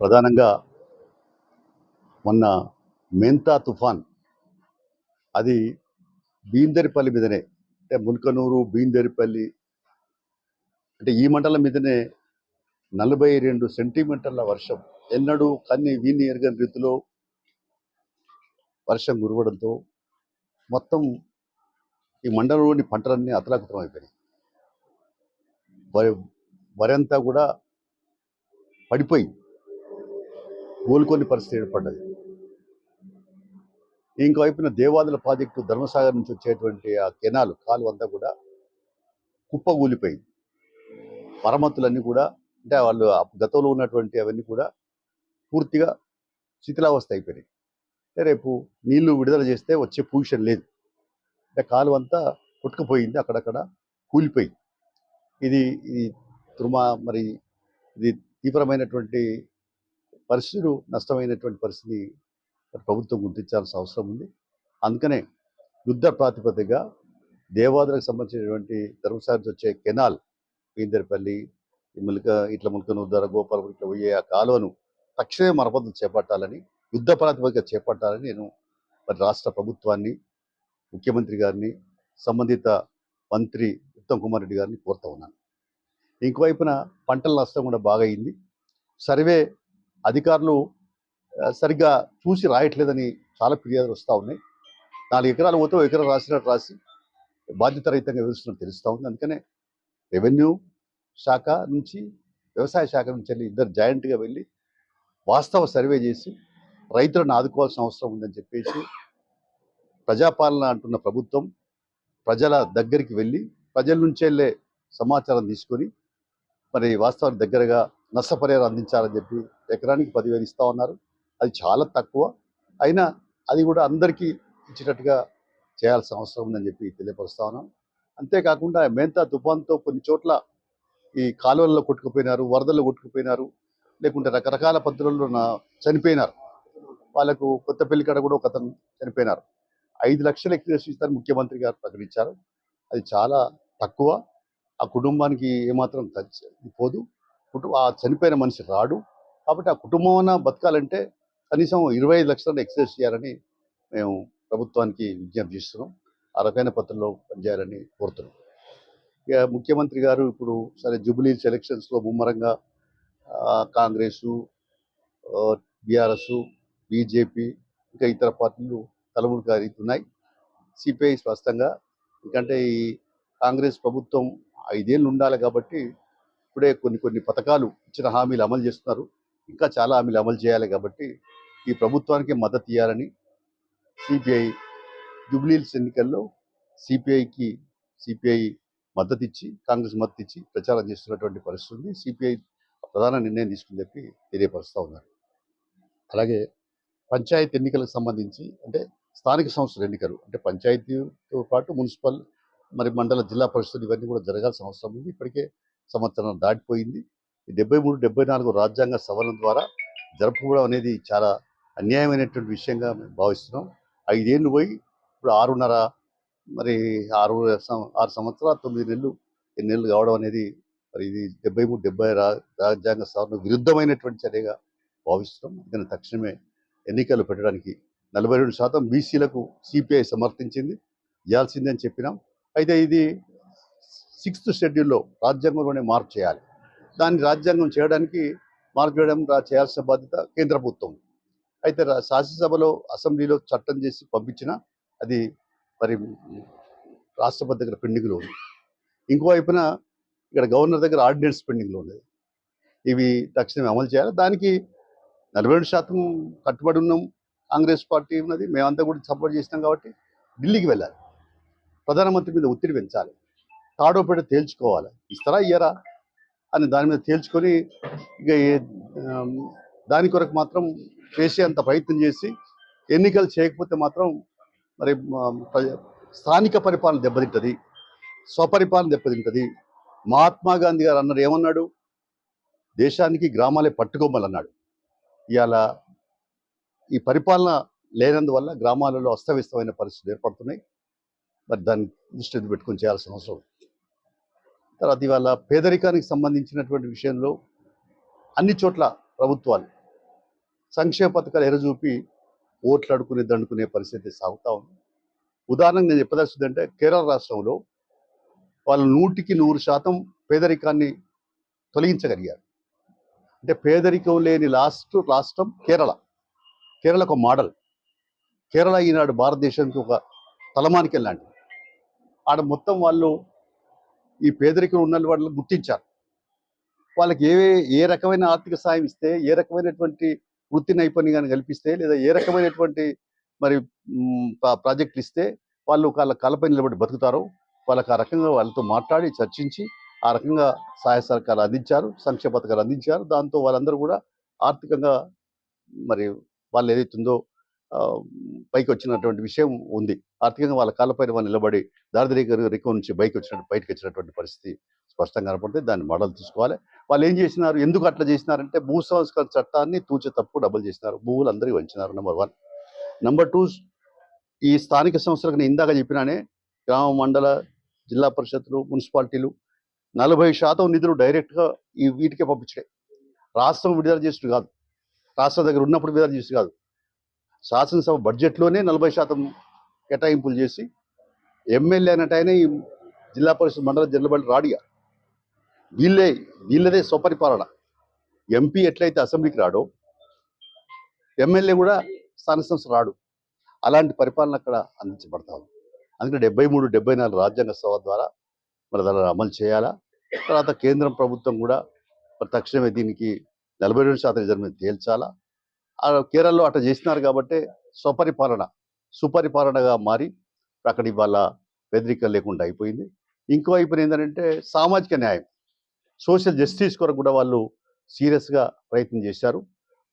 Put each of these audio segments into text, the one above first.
ప్రధానంగా మొన్న మెంతా తుఫాన్. అది బీందరిపల్లి మీదనే అంటే ముల్కనూరు బీందరిపల్లి అంటే ఈ మండలం మీదనే నలభై రెండు సెంటీమీటర్ల వర్షం. ఎన్నడూ కన్ని వీని ఎరగని రీతిలో వర్షం కురవడంతో మొత్తం ఈ మండలంలోని పంటలన్నీ అతలాకుతలం అయిపోయినాయి. వరి వరంతా కూడా పడిపోయి కోలుకొని పరిస్థితి ఏర్పడ్డది. ఇంకోవైపున దేవాదుల ప్రాజెక్టు ధర్మసాగర్ నుంచి వచ్చేటువంటి ఆ కెనాలు కాలువ అంతా కూడా కుప్పగూలిపోయింది మరమ్మతులన్నీ కూడా అంటే వాళ్ళు ఆ గతంలో ఉన్నటువంటి అవన్నీ కూడా పూర్తిగా శిథిలావస్థ అయిపోయినాయి. రేపు నీళ్ళు విడుదల చేస్తే వచ్చే పొజిషన్ లేదు. అంటే కాలువ అంతా కొట్టుకుపోయింది అక్కడక్కడ కూలిపోయింది. ఇది ఇది తుర్మా మరి ఇది తీవ్రమైనటువంటి పరిస్థితులు నష్టమైనటువంటి పరిస్థితి ప్రభుత్వం గుర్తించాల్సిన అవసరం ఉంది. అందుకనే యుద్ధ ప్రాతిపదికగా దేవాదులకు సంబంధించినటువంటి ధర్మసాగర్ వచ్చే కెనాల్ పీందరిపల్లి ములిక ఇట్ల ములికను ధర గోపాలపురం ఇట్లా పోయే ఆ కాలువను తక్షణమే మరమ్మతులు చేపట్టాలని యుద్ధ ప్రాతిపదిక చేపట్టాలని నేను మరి రాష్ట్ర ప్రభుత్వాన్ని ముఖ్యమంత్రి గారిని సంబంధిత మంత్రి ఉత్తమ్ కుమార్ రెడ్డి గారిని కోరుతా ఉన్నాను. ఇంకోవైపున పంటల నష్టం కూడా బాగా అయింది. సర్వే అధికారులు సరిగ్గా చూసి రాయట్లేదని చాలా ఫిర్యాదులు వస్తూ ఉన్నాయి. నాలుగు ఎకరాలు పోతే ఒక ఎకరం రాసినట్టు రాసి బాధ్యతారహితంగా వివరిస్తున్నట్టు తెలుస్తూ ఉంది. అందుకనే రెవెన్యూ శాఖ నుంచి వ్యవసాయ శాఖ నుంచి వెళ్ళి ఇద్దరు జాయింట్గా వెళ్ళి వాస్తవ సర్వే చేసి రైతులను ఆదుకోవాల్సిన అవసరం ఉందని చెప్పేసి ప్రజాపాలన అంటున్న ప్రభుత్వం ప్రజల దగ్గరికి వెళ్ళి ప్రజల నుంచి వెళ్ళే సమాచారం తీసుకొని మరి వాస్తవానికి దగ్గరగా నష్టపరిహారం అందించాలని చెప్పి ఎకరానికి పదివేలు ఇస్తా ఉన్నారు. అది చాలా తక్కువ. అయినా అది కూడా అందరికీ ఇచ్చేటట్టుగా చేయాల్సిన అవసరం ఉందని చెప్పి తెలియపరుస్తా ఉన్నాం. అంతేకాకుండా మేంతా తుఫాన్తో కొన్ని చోట్ల ఈ కాలువల్లో కొట్టుకుపోయినారు వరదల్లో కొట్టుకుపోయినారు లేకుంటే రకరకాల పద్ధతుల్లో చనిపోయినారు. వాళ్ళకు కొత్త పెళ్ళి కాడ కూడా ఒక అతను చనిపోయినారు. ఐదు లక్షలు ఎక్కువ ఇస్తారని ముఖ్యమంత్రి గారు ప్రకటించారు. అది చాలా తక్కువ. ఆ కుటుంబానికి ఏమాత్రం పోదు. కుటుంబ ఆ చనిపోయిన మనిషి రాడు. కాబట్టి ఆ కుటుంబం బతకాలంటే కనీసం ఇరవై ఐదు లక్షలను ఎక్సైజ్ చేయాలని మేము ప్రభుత్వానికి విజ్ఞప్తి చేస్తున్నాం. ఆ రకమైన పత్రంలో పనిచేయాలని కోరుతున్నాం. ఇక ముఖ్యమంత్రి గారు ఇప్పుడు సరే జూబ్లీ ఎలక్షన్స్లో ముమ్మరంగా కాంగ్రెసు బీఆర్ఎస్ బీజేపీ ఇంకా ఇతర పార్టీలు తలముడు ఉన్నాయి సిపిఐ స్పష్టంగా ఎందుకంటే ఈ కాంగ్రెస్ ప్రభుత్వం ఐదేళ్ళు ఉండాలి కాబట్టి ఇప్పుడే కొన్ని కొన్ని పథకాలు ఇచ్చిన హామీలు అమలు చేస్తున్నారు. ఇంకా చాలా హామీలు అమలు చేయాలి కాబట్టి ఈ ప్రభుత్వానికి మద్దతు ఇవ్వాలని సిపిఐ జూబ్లీహిల్స్ ఎన్నికల్లో సిపిఐకి సిపిఐ మద్దతు ఇచ్చి కాంగ్రెస్ మద్దతు ఇచ్చి ప్రచారం చేస్తున్నటువంటి పరిస్థితి ఉంది. సిపిఐ ప్రధాన నిర్ణయం తీసుకుని చెప్పి తెలియపరుస్తూ ఉన్నారు. అలాగే పంచాయతీ ఎన్నికలకు సంబంధించి అంటే స్థానిక సంస్థల ఎన్నికలు అంటే పంచాయతీతో పాటు మున్సిపల్ మరి మండల జిల్లా పరిషత్తులు ఇవన్నీ కూడా జరగాల్సిన అవసరం ఉంది. ఇప్పటికే సంవత్సరం దాటిపోయింది. డెబ్బై మూడు డెబ్బై నాలుగు రాజ్యాంగ సవరణ ద్వారా జరుపుకోవడం అనేది చాలా అన్యాయమైనటువంటి విషయంగా మేము భావిస్తున్నాం. ఐదేళ్ళు పోయి ఇప్పుడు ఆరున్నర మరి ఆరు ఆరు సంవత్సరాలు తొమ్మిది నెలలు ఎన్ని నెలలు కావడం అనేది మరి ఇది డెబ్బై మూడు డెబ్బై రాజ్యాంగ సవరణ విరుద్ధమైనటువంటి చర్యగా భావిస్తున్నాం. అందుకని తక్షణమే ఎన్నికలు పెట్టడానికి నలభై రెండు శాతం బీసీలకు సిపిఐ సమర్థించింది. ఇవ్వాల్సిందని అని చెప్పినాం. అయితే ఇది సిక్స్త్ షెడ్యూల్లో రాజ్యాంగంలోనే మార్పు చేయాలి. దాన్ని రాజ్యాంగం చేయడానికి మార్పు చేయడం చేయాల్సిన బాధ్యత కేంద్ర ప్రభుత్వం. అయితే రా- శాసనసభలో అసెంబ్లీలో చట్టం చేసి పంపించిన అది మరి రాష్ట్రపతి దగ్గర పెండింగ్లో ఉంది. ఇంకోవైపున ఇక్కడ గవర్నర్ దగ్గర ఆర్డినెన్స్ పెండింగ్లో ఉన్నది ఇవి తక్షణమే అమలు చేయాలి. దానికి నలభై రెండు శాతం కట్టుబడి ఉన్నాం. కాంగ్రెస్ పార్టీ ఉన్నది. మేమంతా కూడా సపోర్ట్ చేసినాం కాబట్టి ఢిల్లీకి వెళ్ళాలి. ప్రధానమంత్రి మీద ఒత్తిడి పెంచాలి. తాడో పెట్టి తేల్చుకోవాలి. ఇస్తారా ఇయ్యరా? అని దాని మీద తేల్చుకొని ఇక దాని కొరకు మాత్రం చేసే అంత ప్రయత్నం చేసి ఎన్నికలు చేయకపోతే మాత్రం మరి స్థానిక పరిపాలన దెబ్బతింటుంది స్వపరిపాలన దెబ్బతింటది. మహాత్మా గాంధీ గారు అన్నారు ఏమన్నాడు? దేశానికి గ్రామాలే పట్టుకోమలన్నాడు. ఇవాళ ఈ పరిపాలన లేనందువల్ల గ్రామాలలో అస్తవ్యస్తమైన పరిస్థితులు ఏర్పడుతున్నాయి. మరి దాన్ని దృష్టి పెట్టుకొని చేయాల్సిన అవసరం తర్వాత ఇవాళ పేదరికానికి సంబంధించినటువంటి విషయంలో అన్ని చోట్ల ప్రభుత్వాలు సంక్షేమ పథకాలు ఎరచూపి ఓట్లు అడుకునే దండుకునే పరిస్థితి సాగుతూ ఉంది. ఉదాహరణకు నేను చెప్పదలుచుకుంది అంటే కేరళ రాష్ట్రంలో వాళ్ళు నూటికి నూరు శాతం పేదరికాన్ని తొలగించగలిగారు. అంటే పేదరికం లేని లాస్ట్ రాష్ట్రం కేరళ. కేరళ ఒక మోడల్. కేరళ ఈనాడు భారతదేశానికి ఒక తలమానికం ఆడ మొత్తం వాళ్ళు ఈ పేదరికం ఉన్న వాళ్ళు గుర్తించారు వాళ్ళకి ఏ ఏ రకమైన ఆర్థిక సాయం ఇస్తే ఏ రకమైనటువంటి వృత్తి నైపుణ్యాన్ని కల్పిస్తే లేదా ఏ రకమైనటువంటి మరి ప్రాజెక్టులు ఇస్తే వాళ్ళు వాళ్ళ కాళ్ళపై నిలబడి బతుకుతారు. వాళ్ళకి ఆ రకంగా వాళ్ళతో మాట్లాడి చర్చించి ఆ రకంగా సహాయ సహకారాలు అందించారు సంక్షేమ పథకాలు అందించారు. దాంతో వాళ్ళందరూ కూడా ఆర్థికంగా మరి వాళ్ళు ఏదైతుందో పైకి వచ్చినటువంటి విషయం ఉంది. ఆర్థికంగా వాళ్ళ కాళ్ళపైన వాళ్ళు నిలబడి దారిద్రీకరణ రేఖ నుంచి బయటకు వచ్చినట్టు బయటకు వచ్చినటువంటి పరిస్థితి స్పష్టంగా కనపడుతుంది. దాన్ని మోడల్ తీసుకోవాలి. వాళ్ళు ఏం చేసినారు? ఎందుకు అట్లా చేసినారంటే భూ సంస్కరణ చట్టాన్ని తూచే తప్పు డబ్బులు చేసినారు. భూములు అందరికీ వంచినారు నెంబర్ వన్. నెంబర్ టూ ఈ స్థానిక సంస్థలకు నేను ఇందాక చెప్పినానే గ్రామ మండల జిల్లా పరిషత్లు మున్సిపాలిటీలు నలభై శాతం నిధులు డైరెక్ట్గా ఈ వీటికే పంపించాయి రాష్ట్రం విడుదల చేసినట్టు కాదు. రాష్ట్రం దగ్గర ఉన్నప్పుడు విడుదల చేసి కాదు. శాసనసభ బడ్జెట్లోనే నలభై శాతం కేటాయింపులు చేసి ఎమ్మెల్యే అన్నట్టు ఆయన ఈ జిల్లా పరిషత్ మండల జిల్లాబడి రాడిగా వీళ్ళే వీళ్ళదే స్వపరిపాలన. ఎంపీ ఎట్లయితే అసెంబ్లీకి రాడో ఎమ్మెల్యే కూడా స్థానిక సంస్థ రాడు. అలాంటి పరిపాలన అక్కడ అందించబడతా ఉంది. అందుకని డెబ్బై మూడు డెబ్బై నాలుగు రాజ్యాంగ సభ ద్వారా మరి దాన్ని అమలు చేయాలా? తర్వాత కేంద్రం ప్రభుత్వం కూడా మరి తక్షణమే దీనికి నలభై రెండు శాతం రిజర్వ్ తేల్చాలా? కేరళలో అట్లా చేసినారు కాబట్టి స్వపరిపాలన సుపరిపాలనగా మారి అక్కడ ఇవాళ బెదిరిక లేకుండా అయిపోయింది. ఇంకో వైపున ఏంటంటే సామాజిక న్యాయం సోషల్ జస్టిస్ కొరకు కూడా వాళ్ళు సీరియస్గా ప్రయత్నం చేశారు.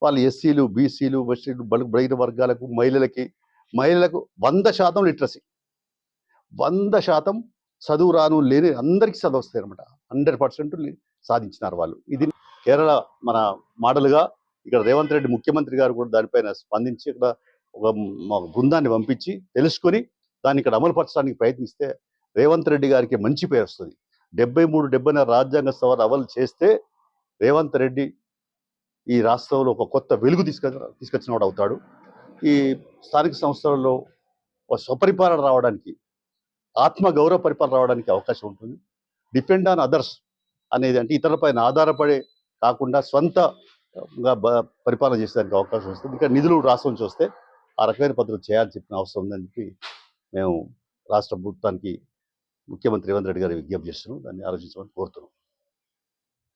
వాళ్ళు ఎస్సీలు బీసీలు ఎస్సీలు బడుగు బలహీన వర్గాలకు మహిళలకి మహిళలకు వంద శాతం లిటరసీ. వంద శాతం చదువు రాను లేని అందరికీ చదువు వస్తాయి అనమాట హండ్రెడ్ పర్సెంట్ సాధించినారు వాళ్ళు. ఇది కేరళ మన మోడల్గా ఇక్కడ రేవంత్ రెడ్డి ముఖ్యమంత్రి గారు కూడా దానిపైన స్పందించి ఇక్కడ ఒక బృందాన్ని పంపించి తెలుసుకొని దాన్ని ఇక్కడ అమలుపరచడానికి ప్రయత్నిస్తే రేవంత్ రెడ్డి గారికి మంచి పేరు వస్తుంది. డెబ్బై మూడు డెబ్బై రాజ్యాంగ సవరణ అమలు చేస్తే రేవంత్ రెడ్డి ఈ రాష్ట్రంలో ఒక కొత్త వెలుగు తీసుక తీసుకొచ్చిన వాడు అవుతాడు. ఈ స్థానిక సంస్థలలో ఒక స్వపరిపాలన రావడానికి ఆత్మ గౌరవ పరిపాలన రావడానికి అవకాశం ఉంటుంది. డిపెండ్ ఆన్ అదర్స్ అనేది అంటే ఇతరులపైన ఆధారపడే కాకుండా సొంత పరిపాలన చేసేదానికి అవకాశం వస్తుంది. ఇంకా నిధులు రాష్ట్రం నుంచి వస్తే ఆ రకమైన పద్ధతులు చేయాలని చెప్పిన అవసరం ఉందని చెప్పి మేము రాష్ట్ర ప్రభుత్వానికి ముఖ్యమంత్రి రేవంత్ రెడ్డి గారి విజ్ఞప్తి చేస్తున్నాం. దాన్ని ఆలోచించమని కోరుతున్నాం.